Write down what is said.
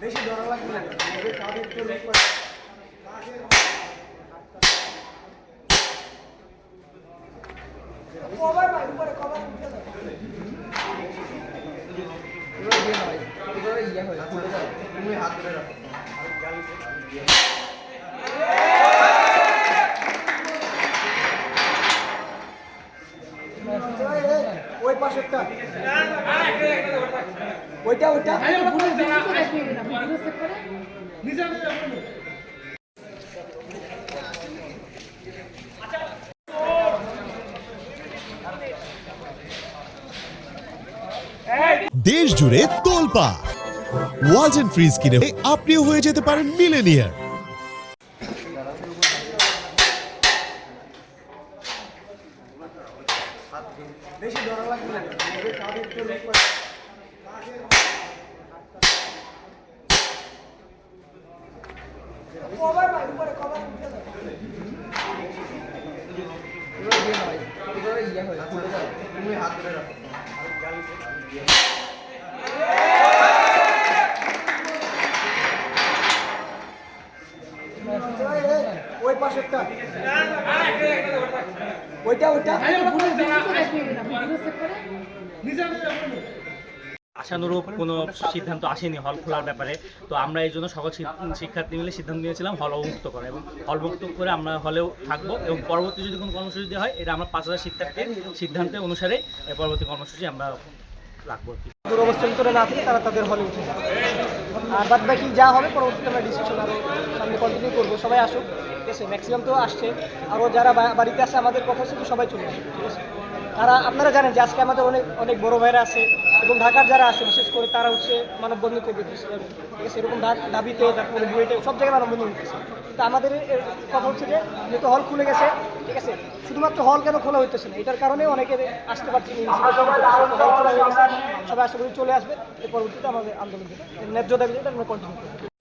বেশি ধরা লাগবে না। একটু ভাই উপরে কভার উঠে দাও। তুমি হাত ধরে রাখো। দেশ জুড়ে তোলপা ওয়ালটন ফ্রিজ কিনে আপনিও হয়ে যেতে পারেন মিলেনিয়ার বেশি ধরা লাগবে না। একটু কভার ভাই উপরে কভার উঠে দাও। তুমি হাত ধরে রাখো। ওই পাশেরটা ওইটা ওইটা। আশানুরূপ কোনো সিদ্ধান্ত আসেনি হল খোলার ব্যাপারে। তো আমরা এই জন্য সকল শিক্ষার্থী মিলে সিদ্ধান্ত নিয়েছিলাম হল অবমুক্ত করা এবং হল মুক্ত করে আমরা হলেও থাকব এবং পরবর্তী যদি কোনো কর্মসূচি দেওয়া হয় এটা আমরা পাঁচ হাজার শিক্ষার্থীর সিদ্ধান্তের অনুসারে পরবর্তী কর্মসূচি আমরা রাখব দুরবস্থান করে না থাকে তারা তাদের হলে উঠে আর বাদ বাকি যা হবে পরবর্তীতে আমরা ডিসিশন আরও সামনে কন্টিনিউ করব। সবাই আসুক। ঠিক আছে ম্যাক্সিমাম তো আসছে। আরও যারা বাড়িতে আছে, আমাদের কথা যে সবাই চলে আসুক ঠিক আছে? তারা, আপনারা জানেন যে আজকে আমাদের অনেক অনেক বড় ভাইরা আছে এবং ঢাকার যারা আছে, বিশেষ করে তারা হচ্ছে মানববন্ধন করবে ঠিক আছে? এরকম দাবিতে, তারপরে বুয়েটে, সব জায়গায় মানববন্ধন হইতেছে। তো আমাদের কথা হচ্ছে যে, যেহেতু হল খুলে গেছে, ঠিক আছে? শুধুমাত্র হল কেন খোলা হইতেছে না, এটার কারণে অনেকে আসতে পারছে সবাই আশা করি চলে আসবে, এর পরবর্তীতে আমাদের আন্দোলন যেটা ন্যায্য দাবি যেটা আমরা কন্টিনিউ